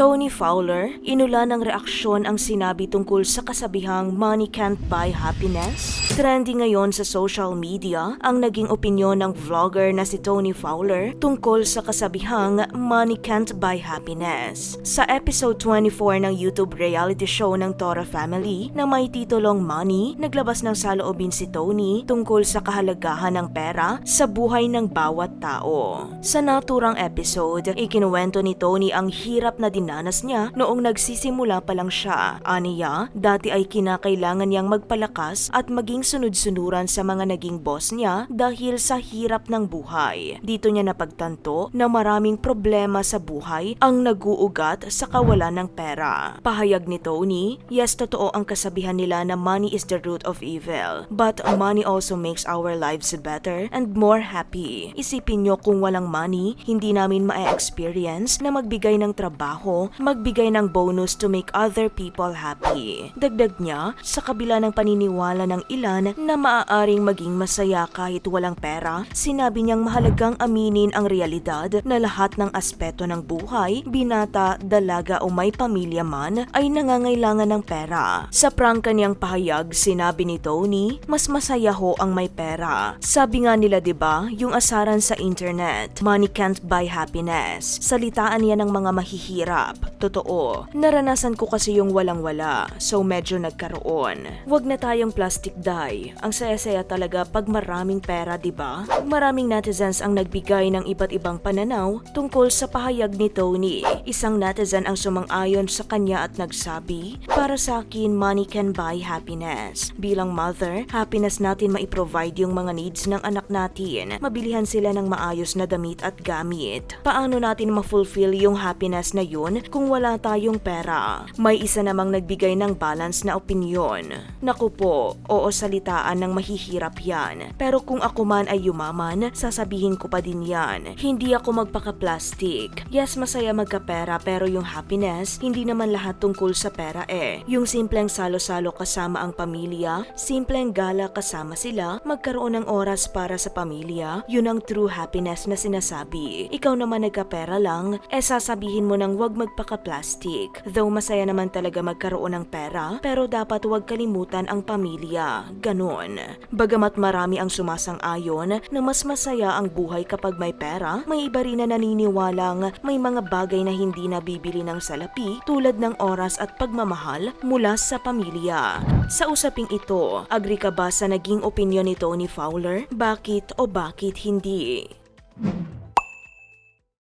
Tony Fowler, inula ng reaksyon ang sinabi tungkol sa kasabihang money can't buy happiness. Trending ngayon sa social media ang naging opinyon ng vlogger na si Tony Fowler tungkol sa kasabihang money can't buy happiness. Sa episode 24 ng YouTube reality show ng Tora Family na may titulong Money, naglabas ng saloobin si Tony tungkol sa kahalagahan ng pera sa buhay ng bawat tao. Sa naturang episode, ikinuwento ni Tony ang hirap na dinanas niya noong nagsisimula pa lang siya. Aniya, dati ay kinakailangan niyang magpalakas at maging sunod-sunuran sa mga naging boss niya dahil sa hirap ng buhay. Dito niya napagtanto na maraming problema sa buhay ang naguugat sa kawalan ng pera. Pahayag ni Tony, yes totoo ang kasabihan nila na money is the root of evil, but money also makes our lives better and more happy. Isipin niyo kung walang money, hindi namin ma-experience na magbigay ng trabaho, magbigay ng bonus to make other people happy. Dagdag niya, sa kabila ng paniniwala ng ilan na maaaring maging masaya kahit walang pera, sinabi niyang mahalagang aminin ang realidad na lahat ng aspeto ng buhay, binata, dalaga o may pamilya man, ay nangangailangan ng pera. Sa prangka niyang pahayag, sinabi ni Tony, mas masaya ho ang may pera. Sabi nga nila 'di ba, yung asaran sa internet, money can't buy happiness. Salitaan yan ng mga mahihirap. Totoo. Naranasan ko kasi yung walang-wala, so medyo nagkaroon. Huwag na tayong plastic dye. Ang saya-saya talaga pag maraming pera, 'di ba? Maraming netizens ang nagbigay ng iba't ibang pananaw tungkol sa pahayag ni Tony. Isang netizen ang sumang-ayon sa kanya at nagsabi, Para sa akin, money can buy happiness. Bilang mother, happiness natin maiprovide yung mga needs ng anak natin. Mabilihan sila ng maayos na damit at gamit. Paano natin ma-fulfill yung happiness na yun kung wala tayong pera? May isa namang nagbigay ng balance na opinyon. Naku po, oo salitaan ng mahihirap yan. Pero kung ako man ay yumaman, sasabihin ko pa din yan. Hindi ako magpaka-plastic. Yes, masaya magkapera pero yung happiness, hindi naman lahat tungkol sa pera eh. Yung simpleng salo-salo kasama ang pamilya, simpleng gala kasama sila, magkaroon ng oras para sa pamilya, yun ang true happiness na sinasabi. Ikaw naman nagkapera lang, eh sasabihin mo nang wag magpaka-plastic. Though masaya naman talaga magkaroon ng pera, pero dapat wag kalimutan ang pamilya. Ganon. Bagamat marami ang sumasang-ayon na mas masaya ang buhay kapag may pera, may iba rin na naniniwalang may mga bagay na hindi nabibili ng salapi tulad ng oras at pagmamahal mula sa pamilya. Sa usaping ito, agree ka ba sa naging opinyon ni Tony Fowler? Bakit o bakit hindi?